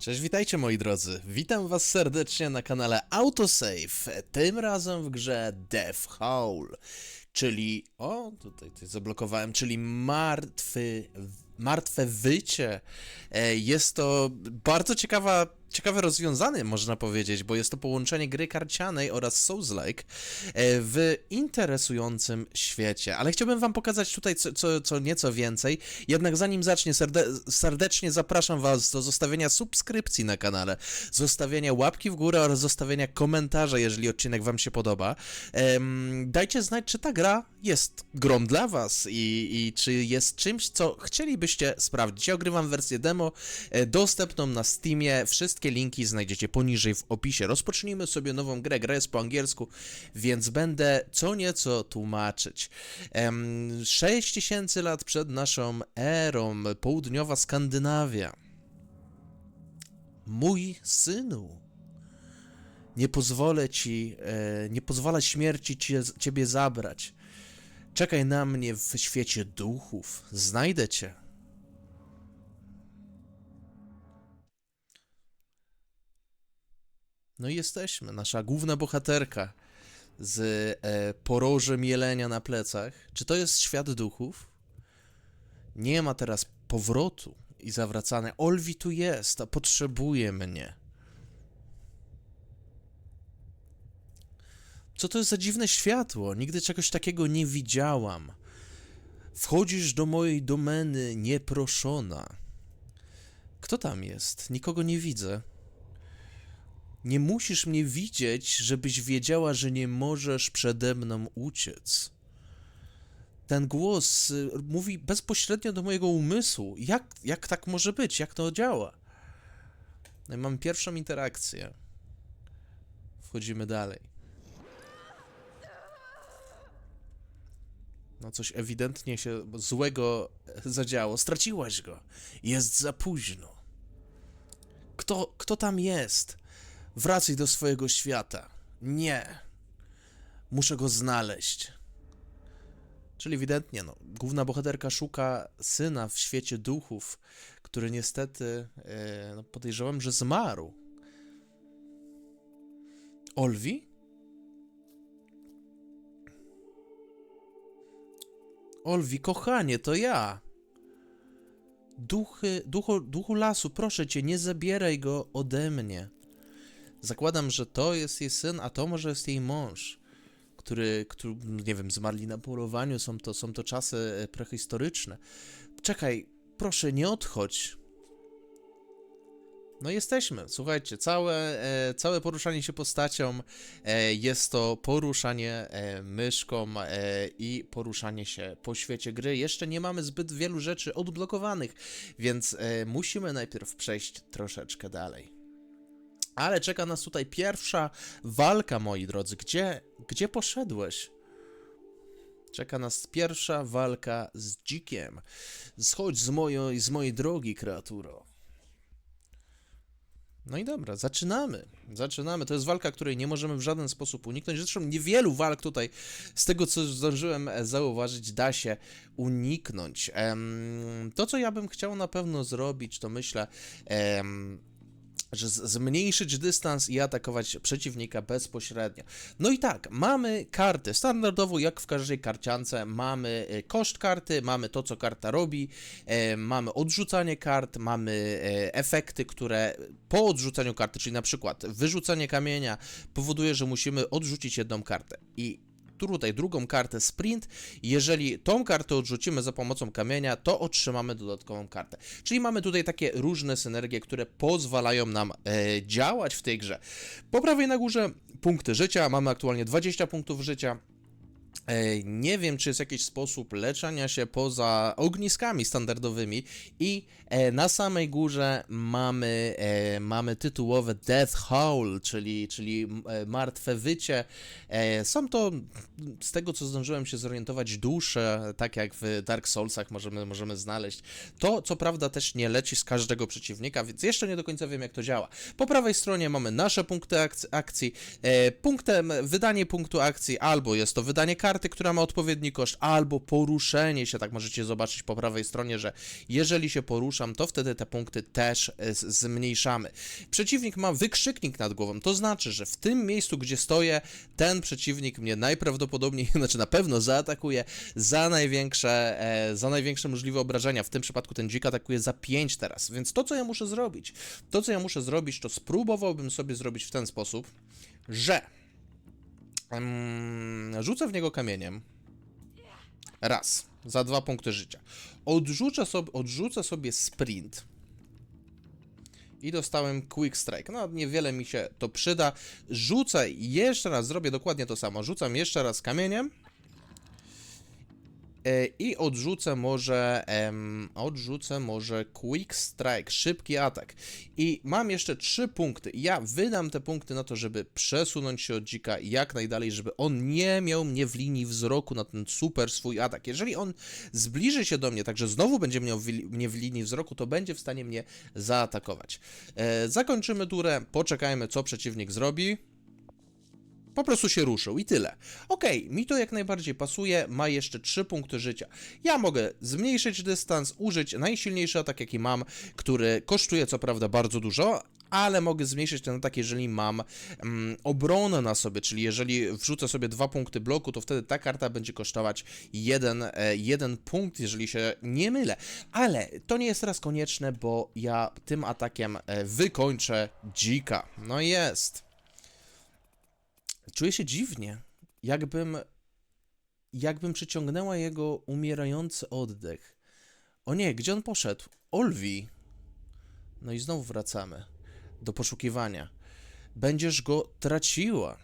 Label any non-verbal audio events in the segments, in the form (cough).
Cześć, witajcie moi drodzy. Witam was serdecznie na kanale Autosave. Tym razem w grze Death Howl, czyli... O, tutaj coś zablokowałem, czyli martwy... Martwe wycie. E, Jest to bardzo ciekawa, ciekawe rozwiązanie, można powiedzieć, bo jest to połączenie gry karcianej oraz Souls-like e, w interesującym świecie. Ale chciałbym wam pokazać tutaj co, co, co nieco więcej. Jednak zanim zacznie, serde serdecznie zapraszam was do zostawienia subskrypcji na kanale, zostawienia łapki w górę oraz zostawienia komentarza, jeżeli odcinek wam się podoba. Dajcie znać, czy ta gra jest grą dla was i, i czy jest czymś, co chcielibyście sprawdzić. Ja ogrywam wersję demo e, dostępną na Steamie. Wszystkie linki znajdziecie poniżej w opisie. Rozpocznijmy sobie nową grę. Gra jest po angielsku, więc będę co nieco tłumaczyć. Em, 6000 lat przed naszą erą, południowa Skandynawia. Mój synu, nie pozwolę ci, e, nie pozwolę śmierci cię, ciebie zabrać. Czekaj na mnie w świecie duchów. Znajdę cię. No i jesteśmy. Nasza główna bohaterka z e, porożem jelenia na plecach. Czy to jest świat duchów? Nie ma teraz powrotu i zawracania. Olwi tu jest, a potrzebuje mnie. Co to jest za dziwne światło? Nigdy czegoś takiego nie widziałam. Wchodzisz do mojej domeny nieproszona. Kto tam jest? Nikogo nie widzę. Nie musisz mnie widzieć, żebyś wiedziała, że nie możesz przede mną uciec. Ten głos y, mówi bezpośrednio do mojego umysłu. Jak, jak tak może być? Jak to działa? No i mam pierwszą interakcję. Wchodzimy dalej. No coś ewidentnie się złego zadziało. Straciłaś go. Jest za późno. Kto, kto tam jest? Wracaj do swojego świata. Nie. Muszę go znaleźć. Czyli ewidentnie, no, główna bohaterka szuka syna w świecie duchów, który niestety, e, no, podejrzewam, że zmarł. Olwi? Olwi, kochanie, to ja. Duchy, duchu lasu, proszę cię, nie zabieraj go ode mnie. Zakładam, że to jest jej syn, a to może jest jej mąż, który, który nie wiem, zmarli na polowaniu, są to, są to czasy e, prehistoryczne. Czekaj, proszę, nie odchodź. No jesteśmy, słuchajcie, całe, e, całe poruszanie się postacią e, jest to poruszanie e, myszką e, i poruszanie się po świecie gry. Jeszcze nie mamy zbyt wielu rzeczy odblokowanych, więc e, musimy najpierw przejść troszeczkę dalej. Ale czeka nas tutaj pierwsza walka, moi drodzy. Gdzie, gdzie poszedłeś? Czeka nas pierwsza walka z dzikiem. Schodź z mojej, z mojej drogi, kreaturo. No i dobra, zaczynamy. Zaczynamy. To jest walka, której nie możemy w żaden sposób uniknąć. Zresztą niewielu walk tutaj, z tego co zdążyłem e, zauważyć, da się uniknąć. To, co ja bym chciał na pewno zrobić, to myślę. Że z- zmniejszyć dystans i atakować przeciwnika bezpośrednio. No i tak, mamy karty. Standardowo, jak w każdej karciance, mamy e, koszt karty, mamy to, co karta robi, e, mamy odrzucanie kart, mamy e, efekty, które po odrzuceniu karty, czyli na przykład wyrzucenie kamienia, powoduje, że musimy odrzucić jedną kartę. I tutaj drugą kartę sprint. Jeżeli tą kartę odrzucimy za pomocą kamienia, to otrzymamy dodatkową kartę. Czyli mamy tutaj takie różne synergie, które pozwalają nam e, działać w tej grze. Po prawej na górze punkty życia. Mamy aktualnie 20 punktów życia. Nie wiem, czy jest jakiś sposób leczenia się poza ogniskami standardowymi i e, na samej górze mamy, e, mamy tytułowe Death Howl, czyli, czyli e, martwe wycie. Są to, z tego co zdążyłem się zorientować, dusze, tak jak w Dark Soulsach możemy, możemy znaleźć. To co prawda też nie leci z każdego przeciwnika, więc jeszcze nie do końca wiem jak to działa. Po prawej stronie mamy nasze punkty akc- akcji. Punktem, wydanie punktu akcji albo jest to wydanie karty, karty, która ma odpowiedni koszt, albo poruszenie się, tak możecie zobaczyć po prawej stronie, że jeżeli się poruszam, to wtedy te punkty też e, zmniejszamy. Przeciwnik ma wykrzyknik nad głową, to znaczy, że w tym miejscu, gdzie stoję, ten przeciwnik mnie najprawdopodobniej, (laughs) znaczy na pewno zaatakuje za największe, e, za największe możliwe obrażenia. W tym przypadku ten dzik atakuje za 5 teraz, więc to, co ja muszę zrobić, to, co ja muszę zrobić, to spróbowałbym sobie zrobić w ten sposób, że mm, rzucę w niego kamieniem. Raz, za dwa punkty życia. Odrzucę sobie, odrzucę sobie sprint. I dostałem Quick Strike. No, niewiele mi się to przyda. Rzucę jeszcze raz, zrobię dokładnie to samo. Rzucam jeszcze raz kamieniem. E, I odrzucę może, em, odrzucę może Quick Strike, szybki atak. I mam jeszcze trzy punkty. Ja wydam te punkty na to, żeby przesunąć się od dzika jak najdalej, żeby on nie miał mnie w linii wzroku na ten super swój atak. Jeżeli on zbliży się do mnie, także znowu będzie miał w- mnie w linii wzroku, to będzie w stanie mnie zaatakować. E, zakończymy turę, poczekajmy co przeciwnik zrobi. Po prostu się ruszył i tyle. Okej, mi to jak najbardziej pasuje, ma jeszcze 3 punkty życia. Ja mogę zmniejszyć dystans, użyć najsilniejszy atak jaki mam, który kosztuje co prawda bardzo dużo, ale mogę zmniejszyć ten atak, jeżeli mam mm, obronę na sobie, czyli jeżeli wrzucę sobie dwa punkty bloku, to wtedy ta karta będzie kosztować jeden, e, jeden punkt, jeżeli się nie mylę. Ale to nie jest teraz konieczne, bo ja tym atakiem e, wykończę dzika. No jest. Czuję się dziwnie, jakbym, jakbym przyciągnęła jego umierający oddech. O nie, gdzie on poszedł? Olwi. No i znowu wracamy do poszukiwania. Będziesz go traciła.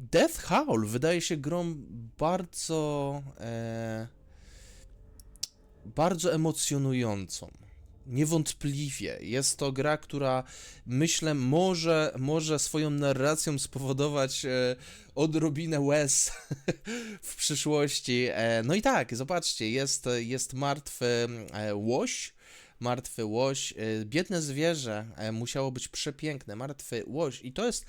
Death Howl wydaje się grą bardzo, e, bardzo emocjonującą. Niewątpliwie jest to gra, która myślę może, może swoją narracją spowodować e, odrobinę łez (laughs) w przyszłości. E, no i tak, zobaczcie, jest, jest martwy e, łoś. Martwy łoś, biedne zwierzę, musiało być przepiękne, martwy łoś. I to jest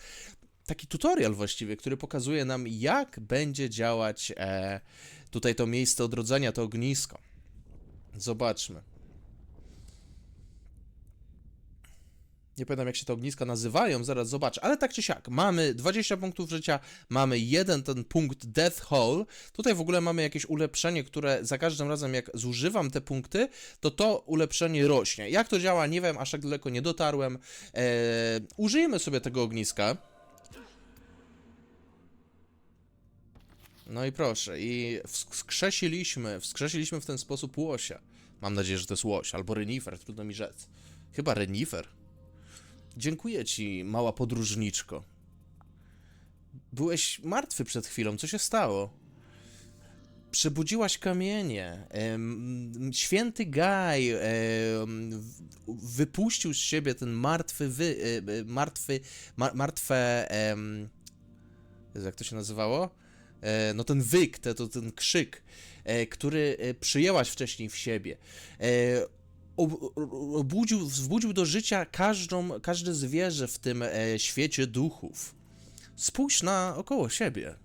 taki tutorial właściwie, który pokazuje nam, jak będzie działać tutaj to miejsce odrodzenia, to ognisko. Zobaczmy. Nie pamiętam jak się te ogniska nazywają, zaraz zobaczę, ale tak czy siak, mamy 20 punktów życia, mamy jeden ten punkt Death Hole, tutaj w ogóle mamy jakieś ulepszenie, które za każdym razem jak zużywam te punkty, to to ulepszenie rośnie. Jak to działa, nie wiem, aż tak daleko nie dotarłem. Eee, użyjemy sobie tego ogniska. No i proszę, i wskrzesiliśmy, wskrzesiliśmy w ten sposób łosia. Mam nadzieję, że to jest łoś, albo renifer, trudno mi rzec. Chyba renifer. Dziękuję ci, mała podróżniczko. Byłeś martwy przed chwilą, co się stało? Przebudziłaś kamienie. Święty Gaj wypuścił z siebie ten martwy wy, e, e, martwy, ma, martwe jak to się nazywało? E, no ten wyk, te, to, ten krzyk, który przyjęłaś wcześniej w siebie. Ob- obudził, wzbudził do życia każdą, każde zwierzę w tym e, świecie duchów. Spójrz na około siebie.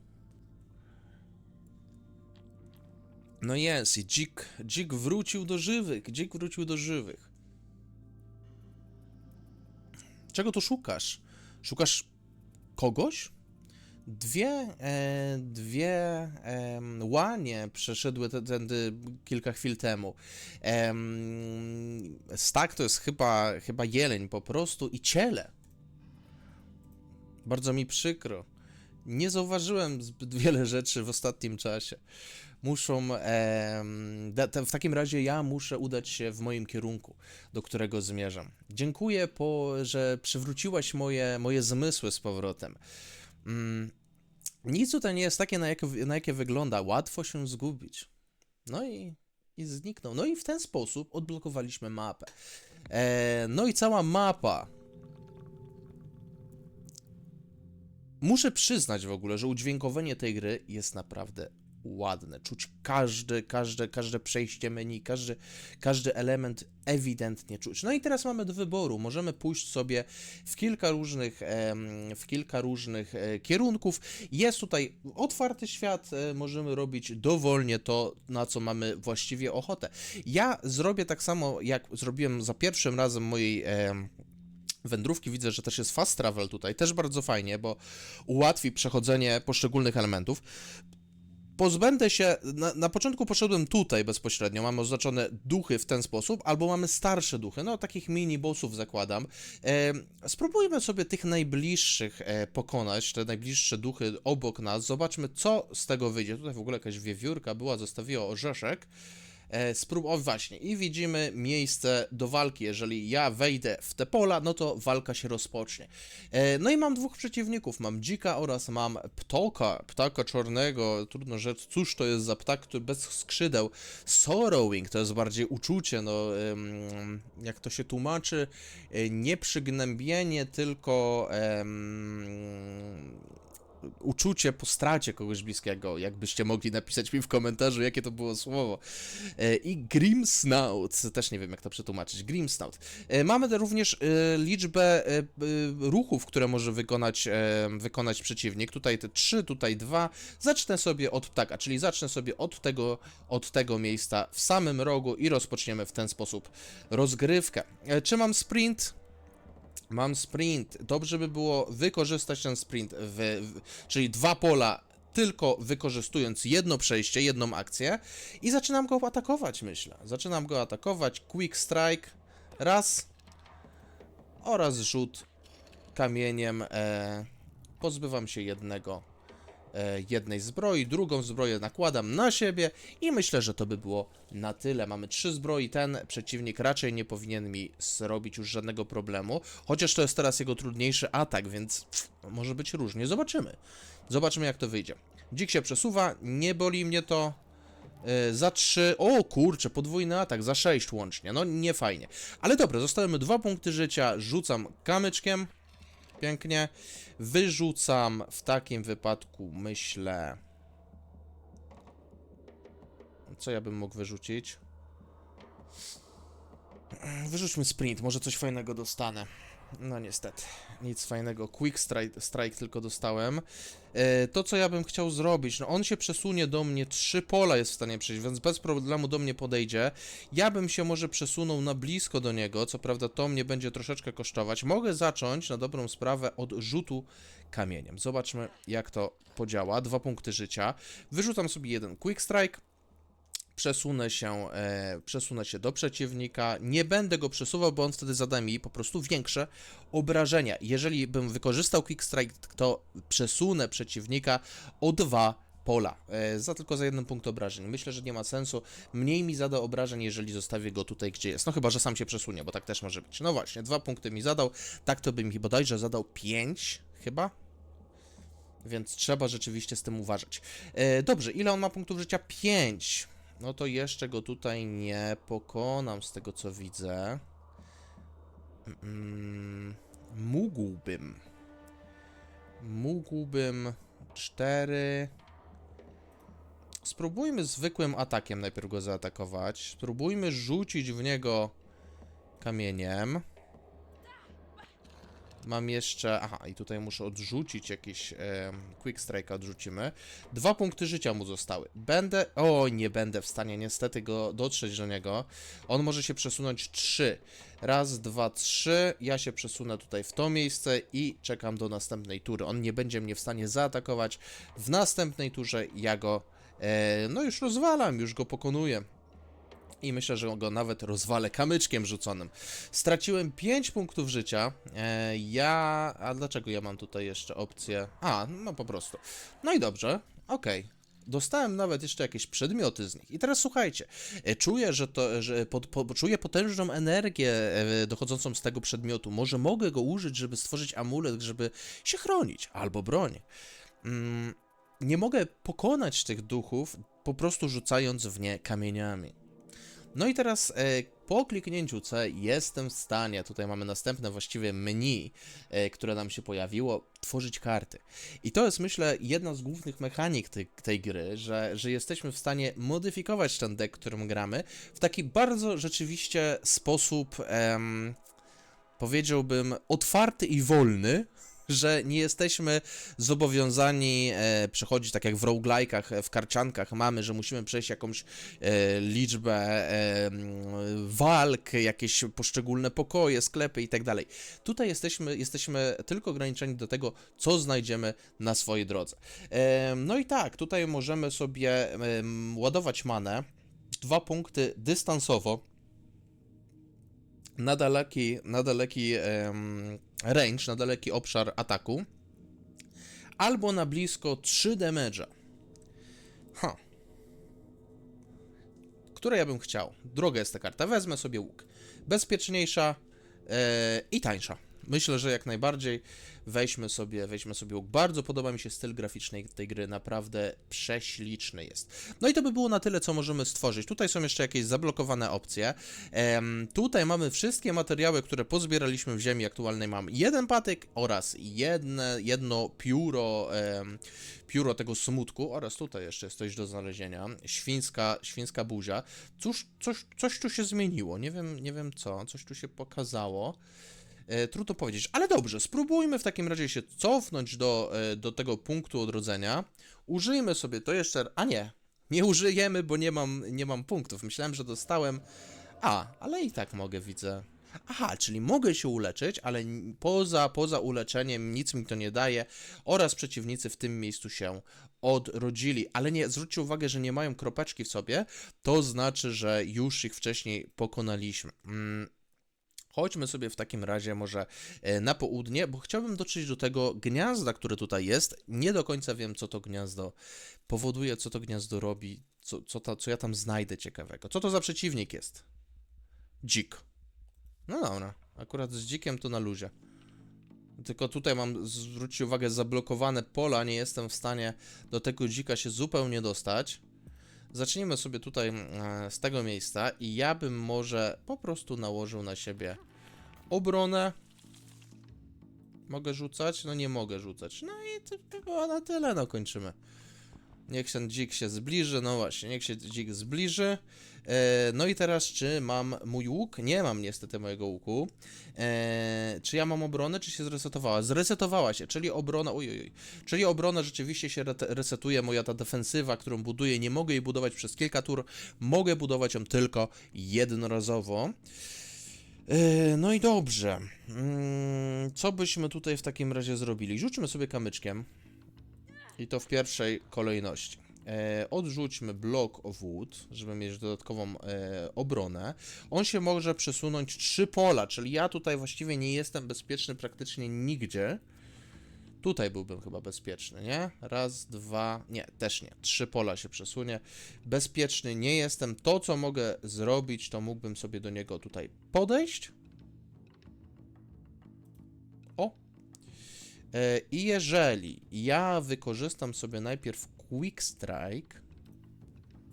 No jest, i dzik, dzik wrócił do żywych, dzik wrócił do żywych. Czego tu szukasz? Szukasz kogoś? Dwie, e, dwie em, łanie przeszedły tędy kilka chwil temu. Em, stak to jest chyba, chyba jeleń po prostu i ciele. Bardzo mi przykro. Nie zauważyłem zbyt wiele rzeczy w ostatnim czasie. Muszą. te- w takim razie ja muszę udać się w moim kierunku, do którego zmierzam. Dziękuję, po, że przywróciłaś moje, moje zmysły z powrotem. Mm, nic tutaj nie jest takie, na jakie, na jakie wygląda. Łatwo się zgubić. No i, i zniknął. No i w ten sposób odblokowaliśmy mapę. E, no i cała mapa. Muszę przyznać w ogóle, że udźwiękowienie tej gry jest naprawdę ładne. Czuć każde, każde, każde przejście menu, każdy, każdy element ewidentnie czuć. No i teraz mamy do wyboru. Możemy pójść sobie w kilka różnych, w kilka różnych e, kierunków. Jest tutaj otwarty świat, e, możemy robić dowolnie to, na co mamy właściwie ochotę. Ja zrobię tak samo, jak zrobiłem za pierwszym razem mojej em, wędrówki. Widzę, że też jest fast travel tutaj, też bardzo fajnie, bo ułatwi przechodzenie poszczególnych elementów. Pozbędę się, na, na początku poszedłem tutaj bezpośrednio, mamy oznaczone duchy w ten sposób, albo mamy starsze duchy, no takich mini-bossów zakładam. E, spróbujmy sobie tych najbliższych e, pokonać, te najbliższe duchy obok nas, zobaczmy co z tego wyjdzie. Tutaj w ogóle jakaś wiewiórka była, zostawiła orzeszek. E, sprób... O właśnie, i widzimy miejsce do walki. Jeżeli ja wejdę w te pola, no to walka się rozpocznie. E, no i mam dwóch przeciwników. Mam dzika oraz mam ptoka, ptaka czarnego. Trudno rzec, cóż to jest za ptak, który bez skrzydeł. Sorrowing to jest bardziej uczucie, no jak to się tłumaczy, e, nie przygnębienie, tylko em, uczucie po stracie kogoś bliskiego, jakbyście mogli napisać mi w komentarzu, jakie to było słowo. E, I Grimsnout, też nie wiem jak to przetłumaczyć, Grimsnout. E, Mamy również e, liczbę ruchów, które może wykonać, wykonać przeciwnik. Tutaj te trzy, tutaj dwa. Zacznę sobie od ptaka, czyli zacznę sobie od tego, od tego miejsca w samym rogu i rozpoczniemy w ten sposób rozgrywkę. Czy mam sprint? Mam sprint. Dobrze by było wykorzystać ten sprint, w, w, czyli dwa pola, tylko wykorzystując jedno przejście, jedną akcję i zaczynam go atakować, myślę. Zaczynam go atakować. Quick strike. Raz. Oraz rzut kamieniem. E, pozbywam się jednego. E, jednej zbroi, drugą zbroję nakładam na siebie i myślę, że to by było na tyle. Mamy trzy zbroi, ten przeciwnik raczej nie powinien mi zrobić już żadnego problemu, chociaż to jest teraz jego trudniejszy atak, więc może być różnie. Zobaczymy. Zobaczymy jak to wyjdzie. Dzik się przesuwa, nie boli mnie to. E, Za 3, o kurczę, podwójny atak, za 6 łącznie, no nie fajnie. Ale dobra, zostały dwa punkty życia, rzucam kamyczkiem, pięknie. Wyrzucam w takim wypadku, myślę. Co ja bym mógł wyrzucić? Wyrzućmy sprint, może coś fajnego dostanę. No niestety, nic fajnego. Quick strike, strike tylko dostałem. E, to, co ja bym chciał zrobić, no on się przesunie do mnie, trzy pola jest w stanie przejść, więc bez problemu do mnie podejdzie. Ja bym się może przesunął na blisko do niego, co prawda to mnie będzie troszeczkę kosztować. Mogę zacząć na dobrą sprawę od rzutu kamieniem. Zobaczmy, jak to podziała. Dwa punkty życia. Wyrzucam sobie jeden quick strike. Przesunę się, e, przesunę się do przeciwnika. Nie będę go przesuwał, bo on wtedy zada mi po prostu większe obrażenia. Jeżeli bym wykorzystał quick strike, to przesunę przeciwnika o dwa pola. E, za tylko za jeden punkt obrażeń. Myślę, że nie ma sensu. Mniej mi zada obrażeń, jeżeli zostawię go tutaj, gdzie jest. No chyba, że sam się przesunie, bo tak też może być. No właśnie, dwa punkty mi zadał. Tak to by mi bodajże zadał pięć, chyba. Więc trzeba rzeczywiście z tym uważać. E, dobrze, ile on ma punktów życia? 5. No to jeszcze go tutaj nie pokonam z tego co widzę. Mm, mógłbym. Mógłbym 4. Spróbujmy zwykłym atakiem najpierw go zaatakować. Spróbujmy rzucić w niego kamieniem. Mam jeszcze. Aha, i tutaj muszę odrzucić jakiś. E, quick strike odrzucimy. Dwa punkty życia mu zostały. Będę. O, nie będę w stanie niestety go dotrzeć do niego. On może się przesunąć trzy. Raz, dwa, trzy. Ja się przesunę tutaj w to miejsce i czekam do następnej tury. On nie będzie mnie w stanie zaatakować. W następnej turze ja go. E, no już rozwalam, już go pokonuję. I myślę, że go nawet rozwalę kamyczkiem rzuconym. Straciłem 5 punktów życia. E, ja. A dlaczego ja mam tutaj jeszcze opcję? A, no po prostu. No i dobrze, okej. Dostałem nawet jeszcze jakieś przedmioty z nich. I teraz słuchajcie, e, czuję, że to, że pod, po, czuję potężną energię e, dochodzącą z tego przedmiotu. Może mogę go użyć, żeby stworzyć amulet, żeby się chronić, albo broń. Mm, nie mogę pokonać tych duchów, po prostu rzucając w nie kamieniami. No i teraz e, po kliknięciu C jestem w stanie, tutaj mamy następne właściwie menu, e, które nam się pojawiło, tworzyć karty. I to jest myślę jedna z głównych mechanik tej, tej gry, że, że jesteśmy w stanie modyfikować ten deck, którym gramy w taki bardzo rzeczywiście sposób, em, powiedziałbym, otwarty i wolny, że nie jesteśmy zobowiązani e, przechodzić tak jak w roguelike'ach, e, w karciankach mamy, że musimy przejść jakąś e, liczbę e, walk, jakieś poszczególne pokoje, sklepy i tak dalej. Tutaj jesteśmy, jesteśmy tylko ograniczeni do tego, co znajdziemy na swojej drodze. E, no i tak, tutaj możemy sobie em, ładować manę, dwa punkty dystansowo, na daleki, na daleki range, na daleki obszar ataku, albo na blisko 3 damage'a. Ha. Które ja bym chciał? Droga jest ta karta. Wezmę sobie łuk. Bezpieczniejsza e, i tańsza. Myślę, że jak najbardziej weźmy sobie, weźmy sobie łuk. Bardzo podoba mi się styl graficzny tej gry, naprawdę prześliczny jest. No i to by było na tyle, co możemy stworzyć. Tutaj są jeszcze jakieś zablokowane opcje. Tutaj mamy wszystkie materiały, które pozbieraliśmy w ziemi aktualnej. Mam jeden patyk oraz jedne, jedno pióro, em, pióro tego smutku oraz tutaj jeszcze jest coś do znalezienia. Świńska, świńska buzia. Cóż, coś, coś tu się zmieniło. Nie wiem, nie wiem co. Coś tu się pokazało. E, trudno powiedzieć, ale dobrze, spróbujmy w takim razie się cofnąć do, e, do tego punktu odrodzenia. Użyjmy sobie to jeszcze. A nie, nie użyjemy, bo nie mam, nie mam punktów. Myślałem, że dostałem. A, ale i tak mogę, widzę. Aha, czyli mogę się uleczyć, ale poza, poza uleczeniem nic mi to nie daje oraz przeciwnicy w tym miejscu się odrodzili. Ale nie, zwróćcie uwagę, że nie mają kropeczki w sobie, to znaczy, że już ich wcześniej pokonaliśmy. Mm, Chodźmy sobie w takim razie może e, na południe, bo chciałbym dotrzeć do tego gniazda, które tutaj jest. Nie do końca wiem, co to gniazdo powoduje, co to gniazdo robi, co, co, co ja tam znajdę ciekawego. Co to za przeciwnik jest? Dzik. No dobra, akurat z dzikiem to na luzie. Tylko tutaj mam, zwróćcie uwagę, zablokowane pola, nie jestem w stanie do tego dzika się zupełnie dostać. Zacznijmy sobie tutaj e, z tego miejsca i ja bym może po prostu nałożył na siebie obronę. Mogę rzucać? No nie mogę rzucać. No i to by było na tyle, no kończymy. Niech ten dzik się zbliży, no właśnie, niech się dzik zbliży. E, no i teraz, czy mam mój łuk? Nie mam niestety mojego łuku. E, czy ja mam obronę, czy się zresetowała? Zresetowała się, czyli obrona, oj, oj, oj. czyli obrona rzeczywiście się re- resetuje, moja ta defensywa, którą buduję, nie mogę jej budować przez kilka tur, mogę budować ją tylko jednorazowo. E, No i dobrze. Mm, Co byśmy tutaj w takim razie zrobili? Rzućmy sobie kamyczkiem. I to w pierwszej kolejności. E, odrzućmy Block of Wood, żeby mieć dodatkową e, obronę. On się może przesunąć trzy pola, czyli ja tutaj właściwie nie jestem bezpieczny praktycznie nigdzie. Tutaj byłbym chyba bezpieczny, nie? Raz, dwa, nie, też nie. Trzy pola się przesunie. Bezpieczny nie jestem. To, co mogę zrobić, to mógłbym sobie do niego tutaj podejść. O, E, I jeżeli ja wykorzystam sobie najpierw Quick Strike,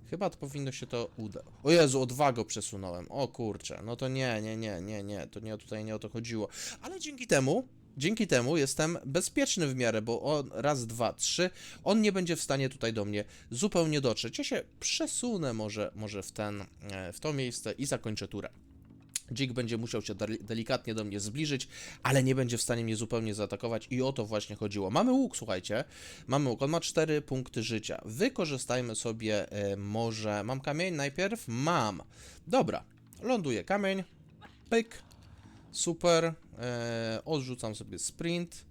chyba to powinno się to udać. O Jezu, odwagę przesunąłem. O kurczę, no to nie, nie, nie, nie, nie, to nie tutaj nie o to chodziło. Ale dzięki temu, dzięki temu jestem bezpieczny w miarę, bo on raz, dwa, trzy, on nie będzie w stanie tutaj do mnie zupełnie dotrzeć. Ja się przesunę może, może w ten, e, w to miejsce i zakończę turę. Dzik będzie musiał się deli- delikatnie do mnie zbliżyć, ale nie będzie w stanie mnie zupełnie zaatakować i o to właśnie chodziło. Mamy łuk, słuchajcie, mamy łuk, on ma 4 punkty życia. Wykorzystajmy sobie e, może... Mam kamień najpierw? Mam. Dobra, ląduje kamień, pyk, super, e, odrzucam sobie sprint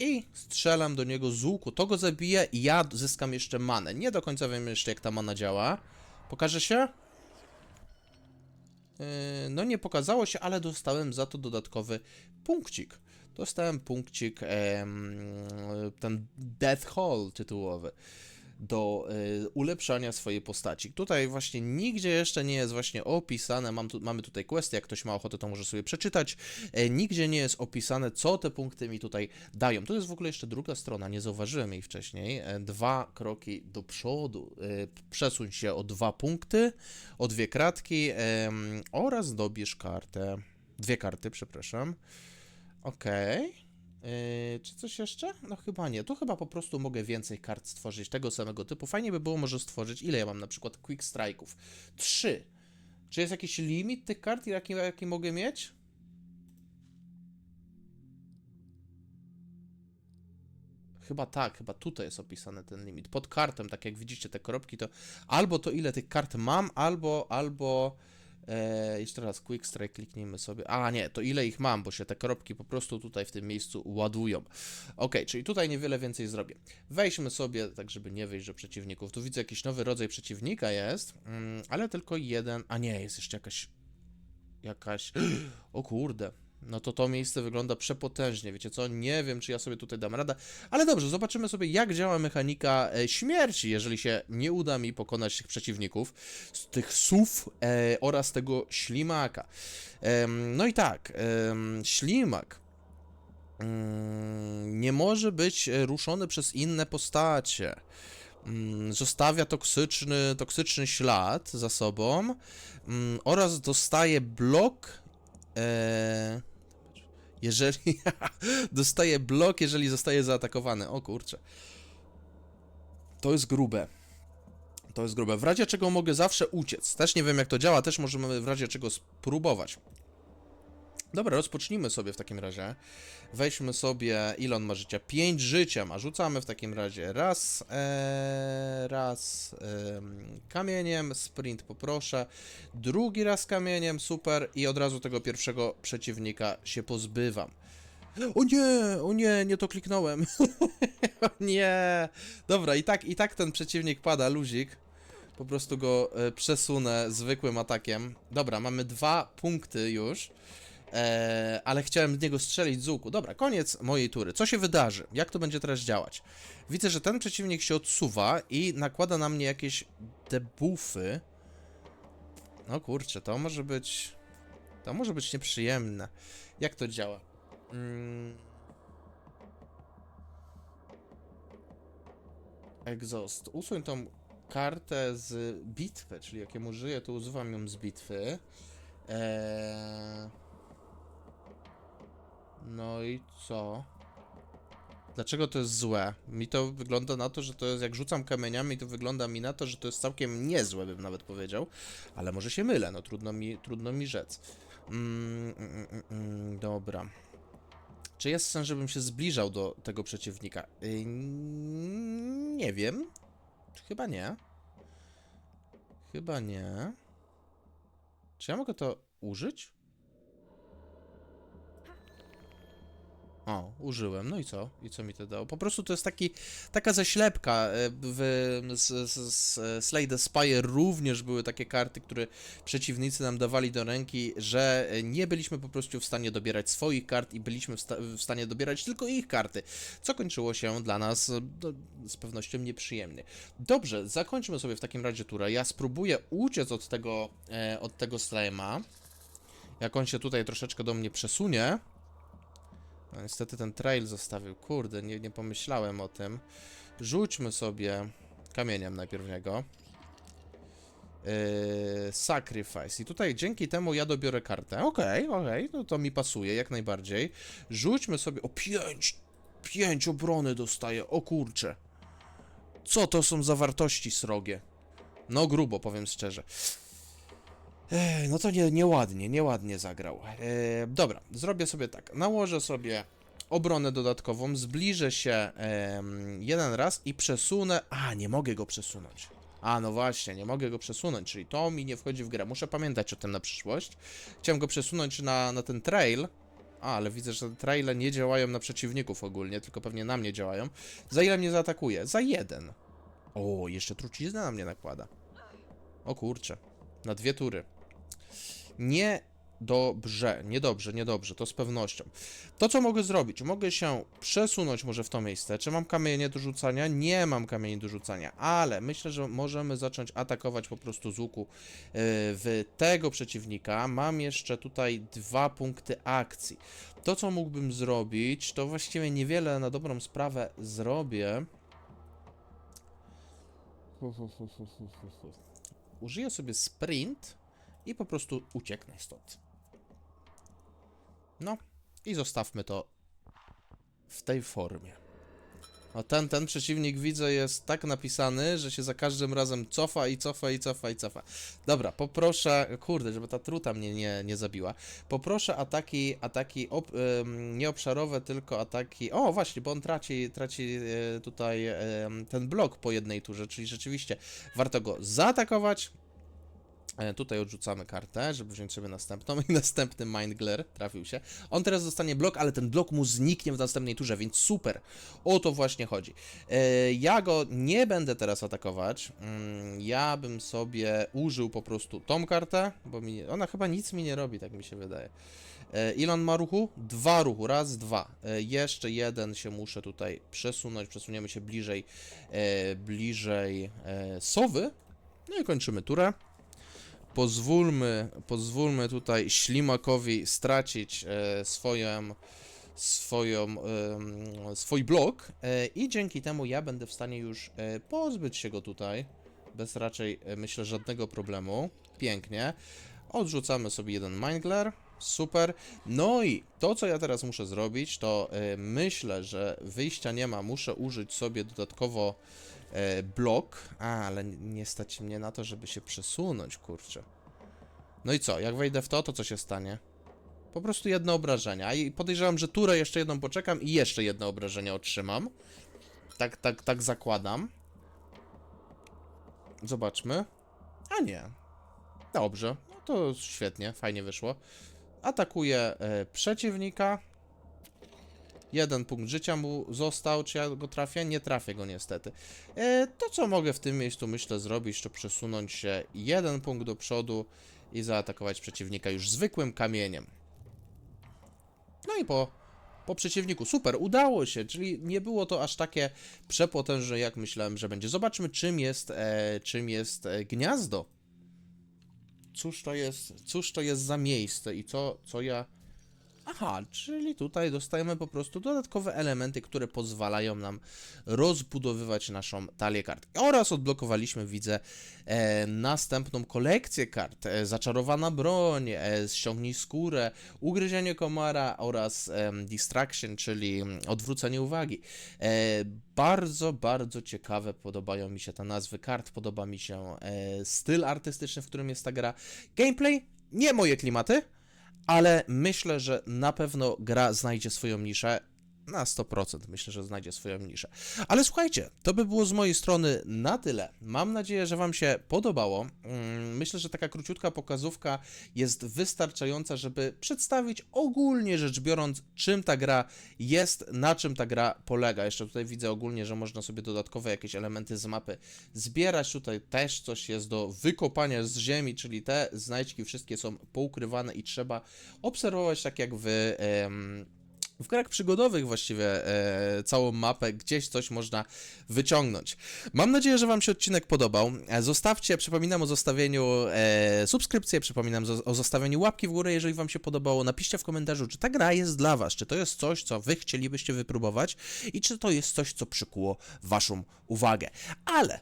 i strzelam do niego z łuku. To go zabije i ja zyskam jeszcze manę. Nie do końca wiem jeszcze jak ta mana działa. Pokaże się? Yy, No nie pokazało się, ale dostałem za to dodatkowy punkcik. Dostałem punkcik, ten Death Hall tytułowy. Do y, ulepszania swojej postaci. Tutaj właśnie nigdzie jeszcze nie jest właśnie opisane, mam tu, mamy tutaj kwestię, jak ktoś ma ochotę, to może sobie przeczytać. E, nigdzie nie jest opisane, co te punkty mi tutaj dają. Tu jest w ogóle jeszcze druga strona, nie zauważyłem jej wcześniej. E, dwa kroki do przodu. E, przesuń się o dwa punkty, o dwie kratki oraz dobierz kartę. Dwie karty, przepraszam. Okej. Yy, czy coś jeszcze? No chyba nie. Tu chyba po prostu mogę więcej kart stworzyć tego samego typu. Fajnie by było może stworzyć. Ile ja mam na przykład quick strike'ów? Trzy. Czy jest jakiś limit tych kart, jaki, jaki mogę mieć? Chyba tak, chyba tutaj jest opisany ten limit. Pod kartą, tak jak widzicie te kropki, to albo to ile tych kart mam, albo, albo e, jeszcze raz quick strike kliknijmy sobie. A nie, to ile ich mam, bo się te kropki po prostu tutaj w tym miejscu ładują. Ok, czyli tutaj niewiele więcej zrobię. Wejdźmy sobie, tak żeby nie wyjść do przeciwników. Tu widzę jakiś nowy rodzaj przeciwnika jest, mm, ale tylko jeden. A nie, jest jeszcze jakaś. Jakaś. (gasps) O kurde. No to to miejsce wygląda przepotężnie, wiecie co? Nie wiem, czy ja sobie tutaj dam radę, ale dobrze, zobaczymy sobie, jak działa mechanika e, śmierci, jeżeli się nie uda mi pokonać tych przeciwników, tych sów e, oraz tego ślimaka. Em, no i tak, em, ślimak mm, nie może być e, ruszony przez inne postacie. Mm, Zostawia toksyczny, toksyczny ślad za sobą mm, oraz dostaje blok. E, jeżeli (laughs) dostaje blok, jeżeli zostaje zaatakowany. O kurczę. To jest grube. To jest grube. W razie czego mogę zawsze uciec. Też nie wiem jak to działa, też możemy w razie czego spróbować. Dobra, rozpocznijmy sobie w takim razie. Weźmy sobie, ile on ma życia? 5 życia ma. Rzucamy w takim razie raz, e, raz em, kamieniem, sprint poproszę. Drugi raz kamieniem, super. I od razu tego pierwszego przeciwnika się pozbywam. O nie, o nie, nie to kliknąłem. (laughs) o nie. Dobra, i tak, i tak ten przeciwnik pada, luzik. Po prostu go e, przesunę zwykłym atakiem. Dobra, mamy dwa punkty już. E, ale chciałem z niego strzelić z łuku. Dobra, koniec mojej tury. Co się wydarzy? Jak to będzie teraz działać? Widzę, że ten przeciwnik się odsuwa i nakłada na mnie jakieś debuffy. No kurczę, to może być... To może być nieprzyjemne. Jak to działa? Mm. Exhaust. Usuń tą kartę z bitwy, czyli jak ją użyję, to używam ją z bitwy. Eee... No i co? Dlaczego to jest złe? Mi to wygląda na to, że to jest, jak rzucam kamieniami, to wygląda mi na to, że to jest całkiem niezłe, bym nawet powiedział. Ale może się mylę, no trudno mi, trudno mi rzec. Mm, mm, mm, mm, dobra. Czy jest sens, żebym się zbliżał do tego przeciwnika? Yy, nie wiem. Chyba nie. Chyba nie. Czy ja mogę to użyć? O, użyłem. No i co? I co mi to dało? Po prostu to jest taki, taka zaślepka. e, W z, z, z Slay the Spire również były takie karty, które przeciwnicy nam dawali do ręki, że nie byliśmy po prostu w stanie dobierać swoich kart i byliśmy w, sta w stanie dobierać tylko ich karty, co kończyło się dla nas e, no, z pewnością nieprzyjemnie. Dobrze, zakończmy sobie w takim razie turę. Ja spróbuję uciec od tego, e, od tego Slayma. Jak on się tutaj troszeczkę do mnie przesunie. No niestety ten trail zostawił. Kurde, nie, nie pomyślałem o tym. Rzućmy sobie kamieniem najpierw niego. Yy, sacrifice. I tutaj dzięki temu ja dobiorę kartę. Okej, okej, no to mi pasuje jak najbardziej. Rzućmy sobie. O, pięć! Pięć obrony dostaję. O kurcze. Co to są za wartości srogie? No grubo, powiem szczerze. No to nie, nieładnie, nieładnie zagrał. E, dobra, zrobię sobie tak. Nałożę sobie obronę dodatkową, zbliżę się em, jeden raz i przesunę. A, nie mogę go przesunąć. A, no właśnie, nie mogę go przesunąć, czyli to mi nie wchodzi w grę. Muszę pamiętać o tym na przyszłość. Chciałem go przesunąć na, na ten trail. A, ale widzę, że traile nie działają na przeciwników ogólnie, tylko pewnie na mnie działają. Za ile mnie zaatakuje? Za jeden. O, jeszcze truciznę na mnie nakłada. O kurczę. Na dwie tury. Nie Dobrze, niedobrze, niedobrze, to z pewnością. To, co mogę zrobić? Mogę się przesunąć może w to miejsce. Czy mam kamienie do rzucania? Nie mam kamieni do rzucania, ale myślę, że możemy zacząć atakować po prostu z łuku yy, w tego przeciwnika. Mam jeszcze tutaj dwa punkty akcji. To, co mógłbym zrobić, to właściwie niewiele na dobrą sprawę zrobię. Użyję sobie sprint i po prostu ucieknę stąd. No i zostawmy to w tej formie. O ten, ten przeciwnik widzę jest tak napisany, że się za każdym razem cofa i cofa i cofa i cofa. Dobra, poproszę, kurde, żeby ta truta mnie nie, nie zabiła. Poproszę ataki, ataki nie obszarowe, tylko ataki, o właśnie, bo on traci, traci e, tutaj em, ten blok po jednej turze, czyli rzeczywiście warto go zaatakować, Tutaj odrzucamy kartę, żeby wziąć sobie następną (laughs) i następny Mind Glare trafił się. On teraz dostanie blok, ale ten blok mu zniknie w następnej turze, więc super. O to właśnie chodzi. E, Ja go nie będę teraz atakować. Mm, Ja bym sobie użył po prostu tą kartę, bo mi, ona chyba nic mi nie robi, tak mi się wydaje. E, Ile on ma ruchu? Dwa ruchu, raz, dwa. E, Jeszcze jeden się muszę tutaj przesunąć, przesuniemy się bliżej, e, bliżej e, sowy. No i kończymy turę pozwólmy, pozwólmy tutaj ślimakowi stracić e, swoją, swoją, em, swój blok e, i dzięki temu ja będę w stanie już e, pozbyć się go tutaj bez raczej, e, myślę, żadnego problemu. Pięknie. Odrzucamy sobie jeden Mindglare. Super. No i to, co ja teraz muszę zrobić, to e, myślę, że wyjścia nie ma. Muszę użyć sobie dodatkowo e, blok. A, ale nie stać mnie na to, żeby się przesunąć, kurczę. No i co? Jak wejdę w to, to co się stanie? Po prostu jedno obrażenie. A i podejrzewam, że turę jeszcze jedną poczekam i jeszcze jedno obrażenie otrzymam. Tak, tak, tak zakładam. Zobaczmy. A nie. Dobrze. No to świetnie, fajnie wyszło. Atakuję e, przeciwnika. Jeden punkt życia mu został. Czy ja go trafię? Nie trafię go niestety. E, to, co mogę w tym miejscu, myślę, zrobić, to przesunąć się jeden punkt do przodu i zaatakować przeciwnika już zwykłym kamieniem. No i po, po przeciwniku. Super, udało się, czyli nie było to aż takie przepotężne, jak myślałem, że będzie. Zobaczmy, czym jest, e, czym jest e, gniazdo. Cóż to jest, cóż to jest za miejsce i co, co ja... Aha, czyli tutaj dostajemy po prostu dodatkowe elementy, które pozwalają nam rozbudowywać naszą talię kart. Oraz odblokowaliśmy, widzę, e, następną kolekcję kart. E, zaczarowana broń, e, ściągnij skórę, ugryzienie komara oraz e, distraction, czyli mm, odwrócenie uwagi. E, bardzo, bardzo ciekawe podobają mi się te nazwy kart, podoba mi się e, styl artystyczny, w którym jest ta gra. Gameplay, nie moje klimaty, ale myślę, że na pewno gra znajdzie swoją niszę. Na 100% myślę, że znajdzie swoją niszę. Ale słuchajcie, to by było z mojej strony na tyle. Mam nadzieję, że Wam się podobało. Mm, Myślę, że taka króciutka pokazówka jest wystarczająca, żeby przedstawić ogólnie rzecz biorąc, czym ta gra jest, na czym ta gra polega. Jeszcze tutaj widzę ogólnie, że można sobie dodatkowe jakieś elementy z mapy zbierać. Tutaj też coś jest do wykopania z ziemi, czyli te znajdźki wszystkie są poukrywane i trzeba obserwować tak jak wy. em, w grach przygodowych właściwie e, całą mapę, gdzieś coś można wyciągnąć. Mam nadzieję, że Wam się odcinek podobał. E, Zostawcie, przypominam o zostawieniu e, subskrypcji, przypominam o zostawieniu łapki w górę, jeżeli Wam się podobało. Napiszcie w komentarzu, czy ta gra jest dla Was, czy to jest coś, co Wy chcielibyście wypróbować i czy to jest coś, co przykuło Waszą uwagę. Ale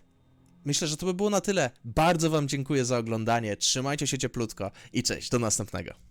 myślę, że to by było na tyle. Bardzo Wam dziękuję za oglądanie, trzymajcie się cieplutko i cześć, do następnego.